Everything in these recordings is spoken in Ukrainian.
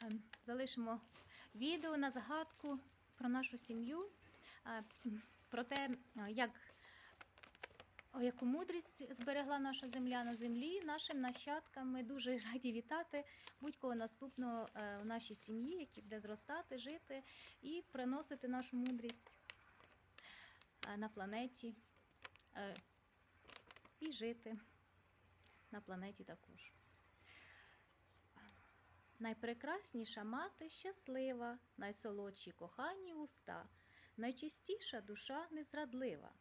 ем, залишимо відео на загадку про нашу сім'ю, е, про те, е, як, яку мудрість зберегла наша земля на землі нашим нащадкам. Ми дуже раді вітати будь-кого наступного е, в нашій сім'ї, який буде зростати, жити і приносити нашу мудрість на планеті і жити на планеті також. Найпрекрасніша мати щаслива, найсолодші кохані уста, найчистіша душа незрадлива,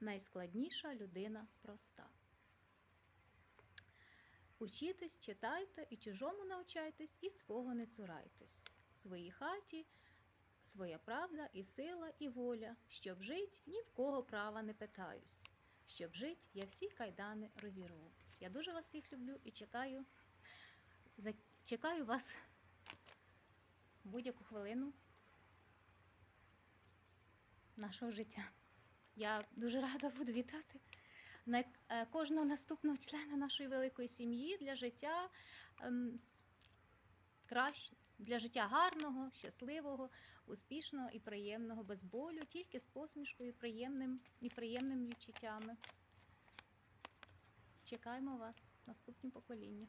найскладніша людина проста. Учітесь, читайте і чужому навчайтесь, і свого не цурайтесь. В своїй хаті своя правда і сила, і воля, щоб жить, ні в кого права не питаюсь. Щоб жить, я всі кайдани розірву. Я дуже вас всіх люблю і чекаю, чекаю вас будь-яку хвилину нашого життя. Я дуже рада буду вітати е, кожного наступного члена нашої великої сім'ї для життя ем, краще, для життя гарного, щасливого, успішного і приємного, без болю, тільки з посмішкою, приємним і приємними відчуттями. Чекаємо вас, наступні покоління.